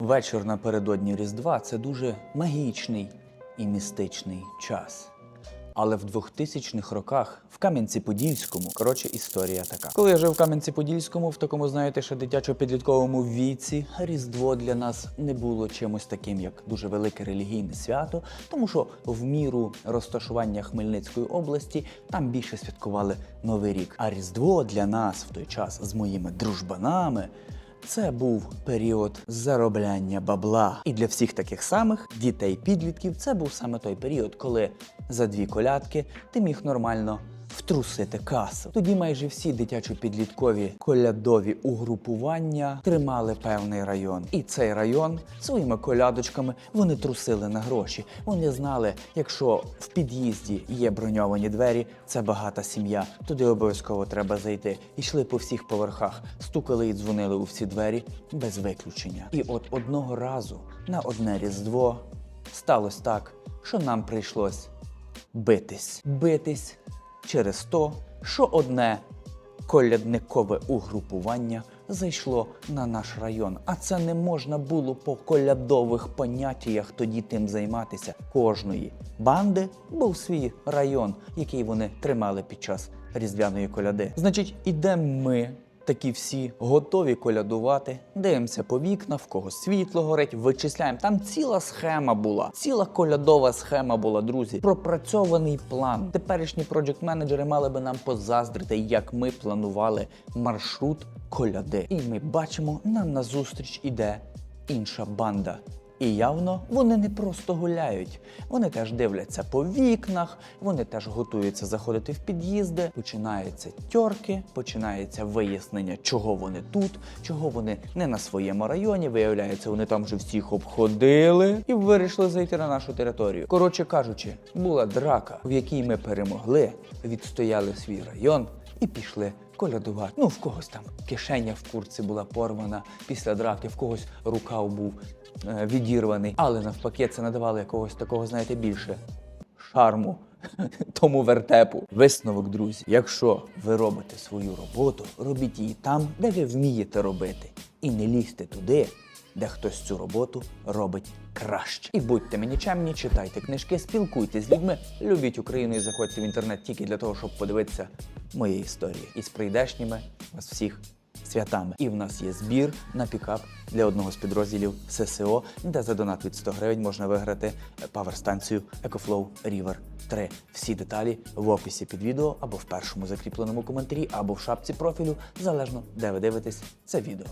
Вечір напередодні Різдва це дуже магічний і містичний час. Але в 2000-х роках в Кам'янці-Подільському, коротше, історія така. Коли я жив в Кам'янці-Подільському, в такому, знаєте, ще дитячо-підлітковому віці, Різдво для нас не було чимось таким, як дуже велике релігійне свято, тому що в міру розташування Хмельницької області там більше святкували Новий рік. А Різдво для нас в той час з моїми дружбанами. Це був період заробляння бабла. І для всіх таких самих дітей-підлітків це був саме той період, коли за дві колядки ти міг нормально втрусити касу. Тоді майже всі дитячо-підліткові колядові угрупування тримали певний район. І цей район своїми колядочками вони трусили на гроші. Вони знали, якщо в під'їзді є броньовані двері, це багата сім'я. Туди обов'язково треба зайти. Йшли по всіх поверхах, стукали і дзвонили у всі двері без виключення. І от одного разу на одне різдво сталося так, що нам прийшлось битись. Битись через то, що одне колядникове угрупування зайшло на наш район. А це не можна було по колядових поняттях тоді тим займатися. Кожної банди був свій район, який вони тримали під час різдвяної коляди. Значить, ідемо ми. Такі всі готові колядувати, дивимося по вікна, в кого світло горить, вичисляємо. Там ціла схема була, ціла колядова схема була, друзі. Пропрацьований план. Теперішні проджект-менеджери мали би нам позаздрити, як ми планували маршрут коляди. І ми бачимо, нам назустріч іде інша банда. І явно вони не просто гуляють, вони теж дивляться по вікнах, вони теж готуються заходити в під'їзди. Починаються тьорки, починається вияснення, чого вони тут, чого вони не на своєму районі. Виявляється, вони там вже всіх обходили і вирішили зайти на нашу територію. Коротше кажучи, була драка, в якій ми перемогли, відстояли свій район і пішли колядувати. Ну, в когось там кишеня в курці була порвана після драки, в когось рукав був е, відірваний. Але навпаки, це надавало якогось такого, знаєте, більше шарму тому вертепу. Висновок, друзі. Якщо ви робите свою роботу, робіть її там, де ви вмієте робити. І не лізьте туди, де хтось цю роботу робить краще. І будьте мені чемні, читайте книжки, спілкуйтесь з людьми, любіть Україну і заходьте в інтернет тільки для того, щоб подивитися мої історії. І з прийдешніми вас всіх святами. І в нас є збір на пікап для одного з підрозділів ССО, де за донат від 100 гривень можна виграти паверстанцію EcoFlow River 3. Всі деталі в описі під відео або в першому закріпленому коментарі, або в шапці профілю, залежно де ви дивитесь це відео.